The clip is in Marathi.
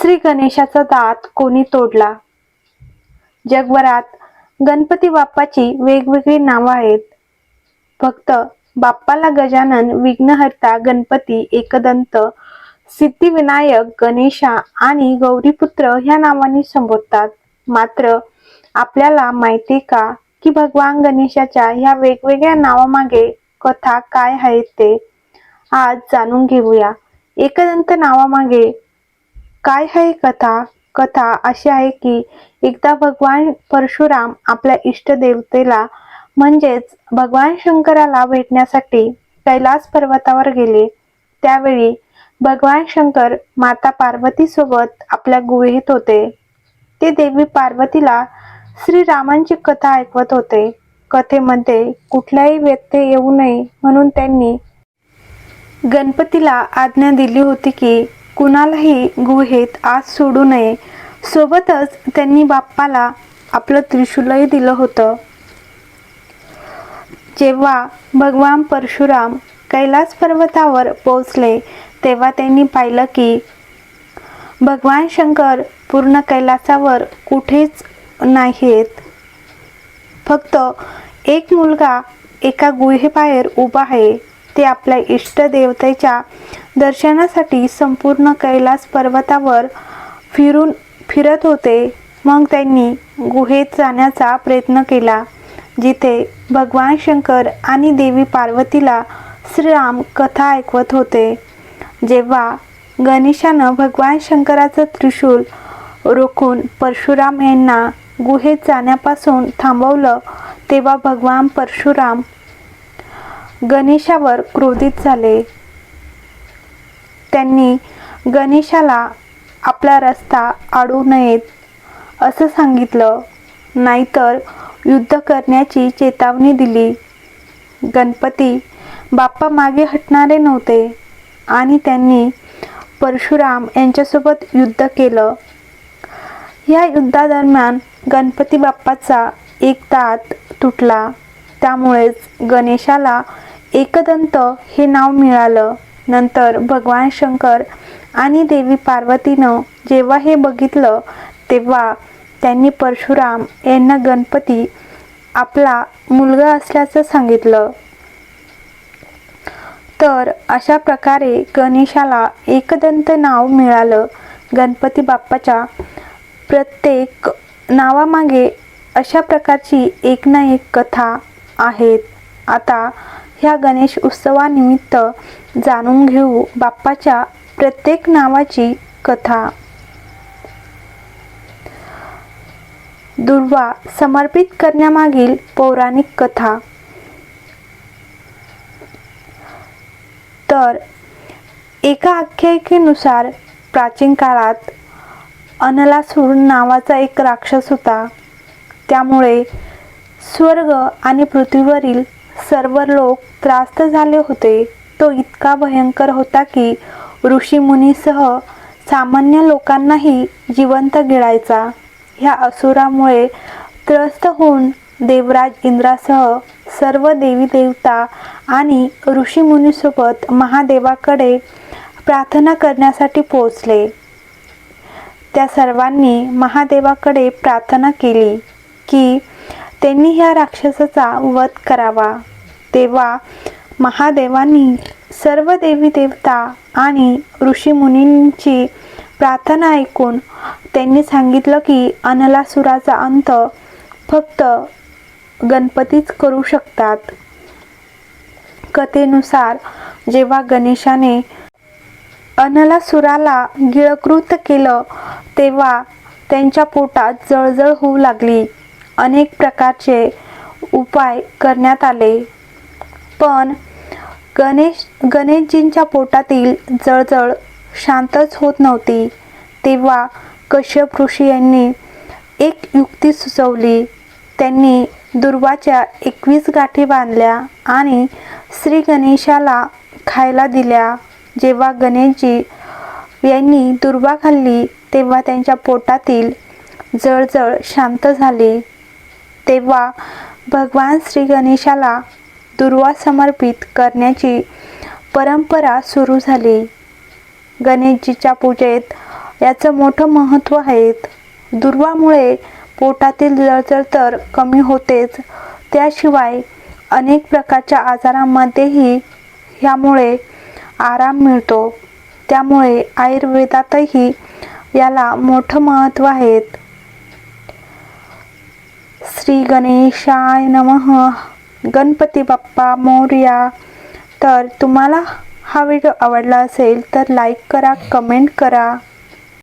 श्री गणेशाचा दात कोणी तोडला? जगभरात गणपती बाप्पाची वेगवेगळी नावं आहेत. फक्त बाप्पाला गजानन विघ्नहर्ता गणपती एकदंत सिद्धिविनायक गणेशा आणि गौरीपुत्र ह्या नावांनी संबोधतात. मात्र आपल्याला माहिती का की भगवान गणेशाच्या ह्या वेगवेगळ्या नावामागे कथा काय आहेत ते? आज जाणून घेऊया. एकदंत नावामागे काय आहे कथा? कथा अशी आहे की एकदा भगवान परशुराम आपल्या इष्टदेवतेला म्हणजेच भगवान शंकराला भेटण्यासाठी कैलास पर्वतावर गेले. त्यावेळी भगवान शंकर माता पार्वती सोबत आपल्या गुहेत होते. ते देवी पार्वतीला श्रीरामांची कथा ऐकवत होते. कथेमध्ये कुठलाही व्यत्यय येऊ नये म्हणून त्यांनी गणपतीला आज्ञा दिली होती की कुणालाही गुहेत आत सोडू नये. सोबतच त्यांनी बाप्पाला आपलं त्रिशूलही दिलं होतं. जेव्हा भगवान परशुराम कैलास पर्वतावर पोहोचले तेव्हा त्यांनी पाहिलं की भगवान शंकर पूर्ण कैलासावर कुठेच नाहीत फक्त एक मुलगा एका गुहेबाहेर उभा आहे ते आपल्या इष्टदेवतेच्या दर्शनासाठी संपूर्ण कैलास पर्वतावर फिरून फिरत होते. मग त्यांनी गुहेत जाण्याचा प्रयत्न केला जिथे भगवान शंकर आणि देवी पार्वतीला श्रीराम कथा ऐकवत होते. जेव्हा गणेशानं भगवान शंकराचं त्रिशूल रोखून परशुराम यांना गुहेत जाण्यापासून थांबवलं तेव्हा भगवान परशुराम गणेशावर क्रोधित झाले. त्यांनी गणेशाला आपला रस्ता अडू नयेत असं सांगितलं. नाहीतर युद्ध करण्याची चेतावणी दिली. गणपती बाप्पा मागे हटणारे नव्हते आणि त्यांनी परशुराम यांच्यासोबत युद्ध केलं. या युद्धादरम्यान गणपती बाप्पाचा एक दात तुटला. त्यामुळेच गणेशाला एकदंत हे नाव मिळालं. नंतर भगवान शंकर आणि देवी पार्वतीनं जेव्हा हे बघितलं तेव्हा त्यांनी परशुराम यांना गणपती आपला मुलगा असल्याचं सांगितलं. तर अशा प्रकारे गणेशाला एकदंत नाव मिळालं. गणपती बाप्पाच्या प्रत्येक नावामागे अशा प्रकारची एक ना एक कथा आहेत. आता ह्या गणेश उत्सवानिमित्त जाणून घेऊ बाप्पाच्या प्रत्येक नावाची कथा. दुर्वा समर्पित करण्यामागील पौराणिक कथा. तर एका आख्यायिकेनुसार प्राचीन काळात अनलासूर नावाचा एक राक्षस होता. त्यामुळे स्वर्ग आणि पृथ्वीवरील सर्व लोक त्रास्त झाले होते. तो इतका भयंकर होता की ऋषीमुनीसह सामान्य लोकांनाही जिवंत गिळायचा. ह्या असुरामुळे त्रस्त होऊन देवराज इंद्रासह सर्व देवी देवता आणि ऋषीमुनीसोबत महादेवाकडे प्रार्थना करण्यासाठी पोहोचले. त्या सर्वांनी महादेवाकडे प्रार्थना केली की त्यांनी ह्या राक्षसाचा वध करावा. तेव्हा महादेवांनी सर्व देवी देवता आणि ऋषीमुनींची प्रार्थना ऐकून त्यांनी सांगितलं की अनलासुराचा अंत फक्त गणपतीच करू शकतात. कथेनुसार जेव्हा गणेशाने अनलासुराला गिळकृत केलं तेव्हा त्यांच्या पोटात जळजळ होऊ लागली. अनेक प्रकारचे उपाय करण्यात आले. पण गणेश गणेशजींच्या पोटातील जळजळ शांतच होत नव्हती. तेव्हा कश्यप ऋषी यांनी एक युक्ती सुचवली. त्यांनी दुर्वाच्या एकवीस गाठी बांधल्या आणि श्री गणेशाला खायला दिल्या. जेव्हा गणेशजी यांनी दुर्वा खाल्ली तेव्हा त्यांच्या पोटातील जळजळ शांत झाली. तेव्हा भगवान श्री गणेशाला दुर्वा समर्पित करण्याची परंपरा सुरू झाली. गणेशजीच्या पूजेत याचं मोठं महत्त्व आहे. दुर्वामुळे पोटातील जळजळ तर कमी होतेच त्याशिवाय अनेक प्रकारच्या आजारांमध्येही ह्यामुळे आराम मिळतो. त्यामुळे आयुर्वेदातही याला मोठं महत्त्व आहे. श्री गणेशाय नमः. गणपती बाप्पा मोर्या. तर तुम्हाला हा व्हिडिओ आवडला असेल तर लाईक करा कमेंट करा.